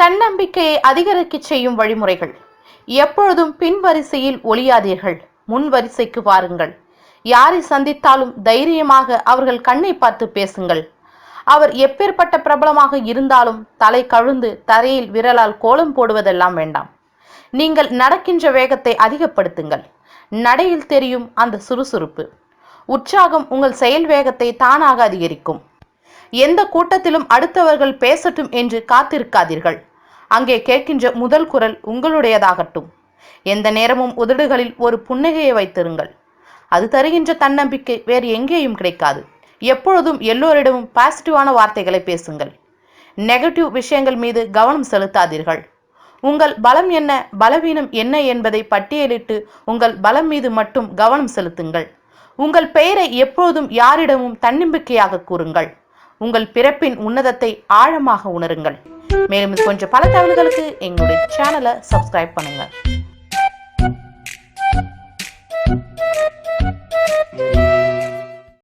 தன்னம்பிக்கையை அதிகரிக்கச் செய்யும் வழிமுறைகள். எப்பொழுதும் பின் வரிசையில் ஒளியாதீர்கள். முன் வரிசைக்கு வாருங்கள். யாரை சந்தித்தாலும் தைரியமாக அவர்கள் கண்ணை பார்த்து பேசுங்கள். அவர் எப்பேற்பட்ட பிரபலமாக இருந்தாலும் தலை கழுந்து தரையில் விரலால் கோலம் போடுவதெல்லாம் வேண்டாம். நீங்கள் நடக்கின்ற வேகத்தை அதிகப்படுத்துங்கள். நடையில் தெரியும் அந்த சுறுசுறுப்பு. உற்சாகம் உங்கள் செயல் வேகத்தை தானாக அதிகரிக்கும். எந்த கூட்டத்திலும் அடுத்தவர்கள் பேசட்டும் என்று காத்திருக்காதீர்கள். அங்கே கேட்கின்ற முதல் குரல் உங்களுடையதாகட்டும். எந்த நேரமும் உதடுகளில் ஒரு புன்னகையை வைத்திருங்கள். அது தருகின்ற தன்னம்பிக்கை வேறு எங்கேயும் கிடைக்காது. எப்பொழுதும் எல்லோரிடமும் பாசிட்டிவான வார்த்தைகளை பேசுங்கள். நெகட்டிவ் விஷயங்கள் மீது கவனம் செலுத்தாதீர்கள். உங்கள் பலம் என்ன பலவீனம் என்ன என்பதை பட்டியலிட்டு உங்கள் பலம் மீது மட்டும் கவனம் செலுத்துங்கள். உங்கள் பெயரை எப்பொழுதும் யாரிடமும் தன்னம்பிக்கையாக கூறுங்கள். உங்கள் பிறப்பின் உன்னதத்தை ஆழமாக உணருங்கள். மேலும் இது கொஞ்சம் பல தகவல்களுக்கு எங்களுடைய சேனலை சப்ஸ்கிரைப் பண்ணுங்க.